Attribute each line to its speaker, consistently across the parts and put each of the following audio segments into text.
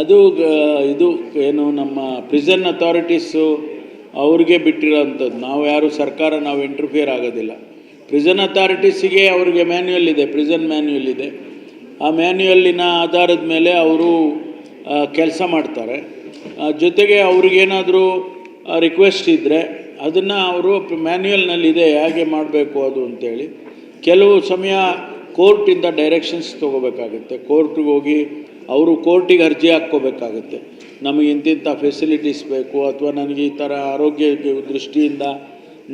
Speaker 1: ಅದು ಇದು ಏನು ನಮ್ಮ ಪ್ರಿಸನ್ ಅಥಾರಿಟೀಸು ಅವ್ರಿಗೆ ಬಿಟ್ಟಿರೋವಂಥದ್ದು ನಾವು ಯಾರು ಸರ್ಕಾರ ನಾವು ಇಂಟರ್ಫಿಯರ್ ಆಗೋದಿಲ್ಲ. ಪ್ರಿಸನ್ ಅಥಾರಿಟೀಸಿಗೆ ಅವ್ರಿಗೆ ಮ್ಯಾನ್ಯುಯಲ್ ಇದೆ ಪ್ರಿಸನ್ ಮ್ಯಾನ್ಯುಯಲ್ ಇದೆ. ಆ ಮ್ಯಾನ್ಯುಯಲ್ಲಿನ ಆಧಾರದ ಮೇಲೆ ಅವರು ಕೆಲಸ ಮಾಡ್ತಾರೆ. ಜೊತೆಗೆ ಅವ್ರಿಗೇನಾದರೂ ರಿಕ್ವೆಸ್ಟ್ ಇದ್ದರೆ ಅದನ್ನು ಅವರು ಮ್ಯಾನ್ಯುಯಲ್ನಲ್ಲಿದೆ ಹೇಗೆ ಮಾಡಬೇಕು ಅದು ಅಂತೇಳಿ. ಕೆಲವು ಸಮಯ ಕೋರ್ಟಿಂದ ಡೈರೆಕ್ಷನ್ಸ್ ತೊಗೋಬೇಕಾಗುತ್ತೆ. ಕೋರ್ಟಿಗೆ ಹೋಗಿ ಅವರು ಕೋರ್ಟಿಗೆ ಅರ್ಜಿ ಹಾಕ್ಕೋಬೇಕಾಗುತ್ತೆ. ನಮಗೆ ಇಂತಿಂಥ ಫೆಸಿಲಿಟೀಸ್ ಬೇಕು ಅಥವಾ ನನಗೆ ಈ ಥರ ಆರೋಗ್ಯ ದೃಷ್ಟಿಯಿಂದ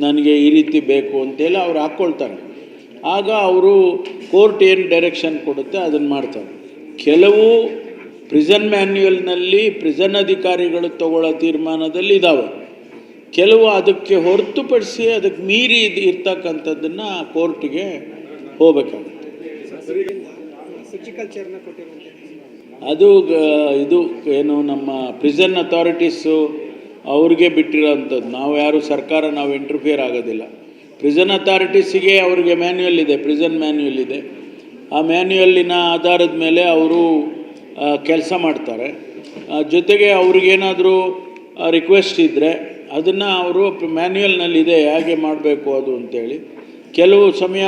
Speaker 1: ನನಗೆ ಈ ರೀತಿ ಬೇಕು ಅಂತೇಳಿ ಅವ್ರು ಹಾಕ್ಕೊಳ್ತಾರೆ. ಆಗ ಅವರು ಕೋರ್ಟ್ ಏನು ಡೈರೆಕ್ಷನ್ ಕೊಡುತ್ತೆ ಅದನ್ನು ಮಾಡ್ತಾರೆ. ಕೆಲವು ಪ್ರಿಸನ್ ಮ್ಯಾನ್ಯುಯಲ್ನಲ್ಲಿ ಪ್ರಿಸನ್ ಅಧಿಕಾರಿಗಳು ತಗೊಳ್ಳೋ ತೀರ್ಮಾನದಲ್ಲಿ ಇದ್ದಾವೆ ಕೆಲವು ಅದಕ್ಕೆ ಹೊರತುಪಡಿಸಿ ಅದಕ್ಕೆ ಮೀರಿ ಇರ್ತಕ್ಕಂಥದ್ದನ್ನು ಕೋರ್ಟಿಗೆ ಹೋಗಬೇಕಾಗುತ್ತೆ. ಅದು ಇದು ಏನು, ನಮ್ಮ ಪ್ರಿಸನ್ ಅಥಾರಿಟೀಸು ಅವ್ರಿಗೆ ಬಿಟ್ಟಿರೋವಂಥದ್ದು ನಾವು ಯಾರು ಸರ್ಕಾರ, ನಾವು ಇಂಟರ್ಫಿಯರ್ ಆಗೋದಿಲ್ಲ. ಪ್ರಿಸನ್ ಅಥಾರಿಟೀಸಿಗೆ ಅವ್ರಿಗೆ ಮ್ಯಾನ್ಯುಯಲ್ ಇದೆ ಪ್ರಿಸನ್ ಮ್ಯಾನ್ಯುಯಲ್ ಇದೆ. ಆ ಮ್ಯಾನ್ಯುಯಲ್ಲಿನ ಆಧಾರದ ಮೇಲೆ ಅವರು ಕೆಲಸ ಮಾಡ್ತಾರೆ. ಜೊತೆಗೆ ಅವ್ರಿಗೇನಾದರೂ ರಿಕ್ವೆಸ್ಟ್ ಇದ್ದರೆ ಅದನ್ನು ಅವರು ಮ್ಯಾನ್ಯುಯಲ್ನಲ್ಲಿದೆ ಹೇಗೆ ಮಾಡಬೇಕು ಅದು ಅಂತೇಳಿ. ಕೆಲವು ಸಮಯ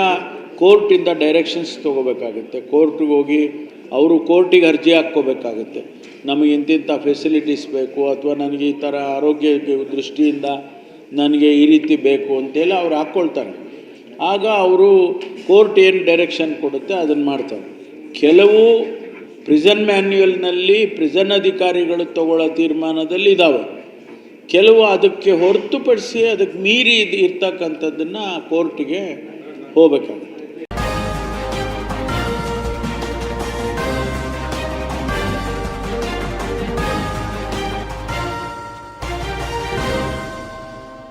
Speaker 1: ಕೋರ್ಟಿಂದ ಡೈರೆಕ್ಷನ್ಸ್ ತೊಗೋಬೇಕಾಗುತ್ತೆ. ಕೋರ್ಟಿಗೆ ಹೋಗಿ ಅವರು ಕೋರ್ಟಿಗೆ ಅರ್ಜಿ ಹಾಕ್ಕೋಬೇಕಾಗುತ್ತೆ. ನಮಗೆ ಇಂತಿಂಥ ಫೆಸಿಲಿಟೀಸ್ ಬೇಕು ಅಥವಾ ನನಗೆ ಈ ಥರ ಆರೋಗ್ಯ ದೃಷ್ಟಿಯಿಂದ ನನಗೆ ಈ ರೀತಿ ಬೇಕು ಅಂತೇಳಿ ಅವ್ರು ಹಾಕ್ಕೊಳ್ತಾರೆ. ಆಗ ಅವರು ಕೋರ್ಟ್ ಏನು ಡೈರೆಕ್ಷನ್ ಕೊಡುತ್ತೆ ಅದನ್ನು ಮಾಡ್ತಾರೆ. ಕೆಲವು ಪ್ರಿಸನ್ ಮ್ಯಾನ್ಯುಯಲ್ನಲ್ಲಿ ಪ್ರಿಸನ್ ಅಧಿಕಾರಿಗಳು ತಗೊಳ್ಳೋ ತೀರ್ಮಾನದಲ್ಲಿ ಇದ್ದಾವೆ ಕೆಲವು ಅದಕ್ಕೆ ಹೊರತುಪಡಿಸಿ ಅದಕ್ಕೆ ಮೀರಿ ಇರ್ತಕ್ಕಂಥದ್ದನ್ನು ಕೋರ್ಟಿಗೆ ಹೋಗಬೇಕಾಗುತ್ತೆ.